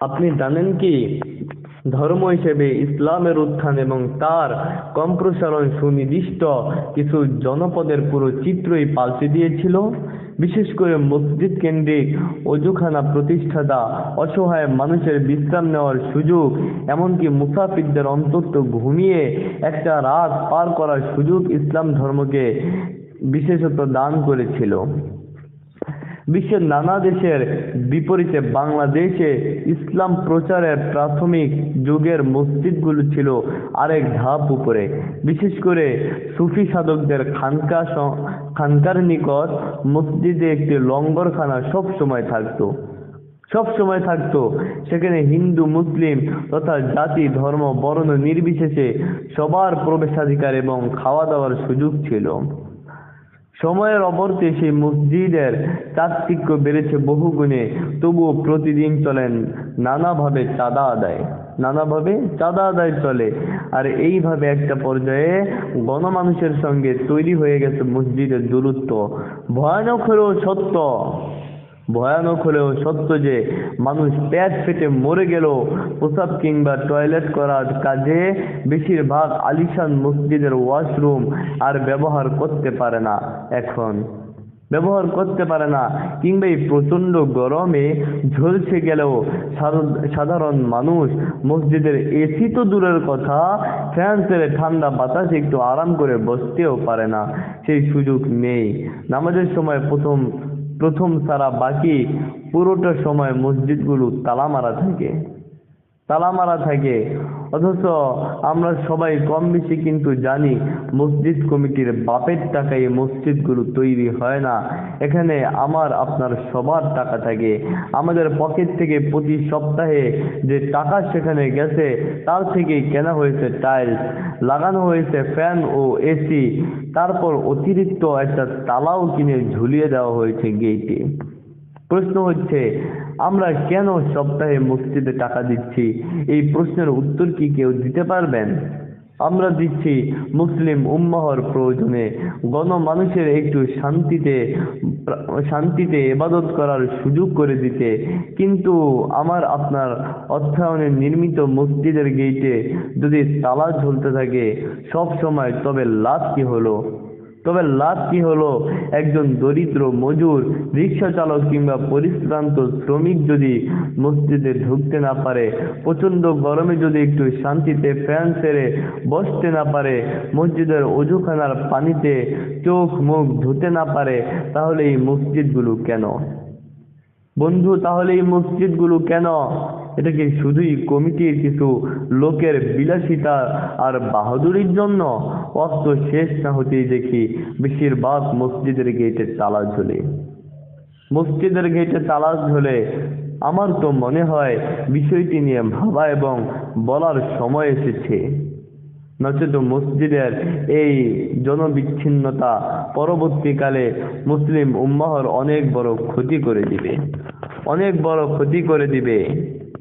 আপনি জানেন কি? ধর্ম হিসেবে ইসলামের উত্থান এবং তার সম্প্রসারণ সুনির্দিষ্ট কিছু জনপদের পুরো চিত্রই পাল্টে দিয়েছিল। বিশেষ করে মসজিদ কেন্দ্রিক অজুখানা প্রতিষ্ঠাতা অসহায় মানুষের বিশ্রাম নেওয়ার সুযোগ, এমনকি মুসাফিরদের অন্তত ঘুমিয়ে একটা রাত পার করার সুযোগ ইসলাম ধর্মকে বিশেষত দান করেছিল। বিশ্বের নানা দেশের বিপরীতে বাংলাদেশে ইসলাম প্রচারের প্রাথমিক যুগের মসজিদগুলো ছিল আরেক ধাপ উপরে। বিশেষ করে সুফি সাধকদের খানকা খানকার নিকট মসজিদে একটি লঙ্গরখানা সব সময় থাকতো। সব সময় থাকতো। সেখানে হিন্দু, মুসলিম তথা জাতি, ধর্ম, বর্ণ নির্বিশেষে সবার প্রবেশাধিকার এবং খাওয়া দাওয়ার সুযোগ ছিল। সময়ের অবর্তে সেই মসজিদের চাকচিক্য বেড়েছে বহুগুণে। তবুও প্রতিদিন চলেন, নানাভাবে চাঁদা আদায়। নানাভাবে চাঁদা আদায় চলে। আর এইভাবে একটা পর্যায়ে গণমানুষের সঙ্গে তৈরি হয়ে গেছে মসজিদের দূরত্ব। ভয়ানক হলেও সত্য। ভয়ানক হলেও সত্য যে মানুষ পেট ফেটে মরে গেল প্রসাব কিংবা টয়লেট করার কাজে বেশিরভাগ আলিশান মসজিদের ওয়াশরুম আর ব্যবহার করতে পারে না এখন। ব্যবহার করতে পারে না কিংবা এই প্রচণ্ড গরমে ঝলসে গেলেও সাধারণ মানুষ মসজিদের এসি তো দূরের কথা ফ্যান ছেড়ে ঠান্ডা বাতাসে একটু আরাম করে বসতেও পারে না। সেই সুযোগ নেই। নামাজের সময় প্রথম প্রথম সারা বাকি পুরোটা সময় মসজিদগুলো তালা মারা থাকে। তালা মারা থাকে। অথচ আমরা সবাই কম বেশি কিন্তু জানি, মসজিদ কমিটির বাপের টাকায় মসজিদগুলো তৈরি হয় না। এখানে আমার, আপনার সবার টাকা থাকে। আমাদের পকেট থেকে প্রতি সপ্তাহে যে টাকা সেখানে গেছে, তার থেকেই কেনা হয়েছে টাইলস, লাগানো হয়েছে ফ্যান ও এসি। তারপর অতিরিক্ত একটা তালাও কিনে ঝুলিয়ে দেওয়া হয়েছে গেটে প্রশ্ন হচ্ছে, আমরা কেন সপ্তাহে মসজিদে টাকা দিচ্ছি? এই প্রশ্নের উত্তর কি কেউ দিতে পারবেন? আমরা দিচ্ছি মুসলিম উম্মাহর প্রয়োজনে। গণমানুষের একটু শান্তিতে শান্তিতে ইবাদত করার সুযোগ করে দিতে। কিন্তু আমার, আপনার অর্থায়নে নির্মিত মসজিদের গেইটে যদি তালা ঝুলতে থাকে, সব সময় তবে লাভ কি হলো? তবে লাভ কি হলো? একজন দরিদ্র মজুর, রিক্সা চালক কিংবা পরিশ্রান্ত শ্রমিক যদি মসজিদে ঢুকতে না পারে, প্রচণ্ড গরমে যদি একটু শান্তিতে ফ্যান ছেড়ে বসতে না পারে, মসজিদের অজুখানার পানিতে চোখ মুখ ধুতে না পারে, তাহলে এই মসজিদগুলো কেন? বন্ধু, তাহলে এই মসজিদগুলো কেন? এটা কি শুধুই কমিটির কিছু লোকের বিলাসিতা আর বাহাদুরির জন্য? অস্ত শেষ না হতেই দেখি বেশিরভাগ মসজিদের গেটে তালা ঝোলে। মসজিদের গেটে তালা ঝোলে আমার তো মনে হয় বিষয়টি নিয়ে ভাবা এবং বলার সময় এসেছে। নচেত মসজিদের এই জনবিচ্ছিন্নতা পরবর্তীকালে মুসলিম উম্মাহর অনেক বড় ক্ষতি করে দিবে। অনেক বড় ক্ষতি করে দিবে।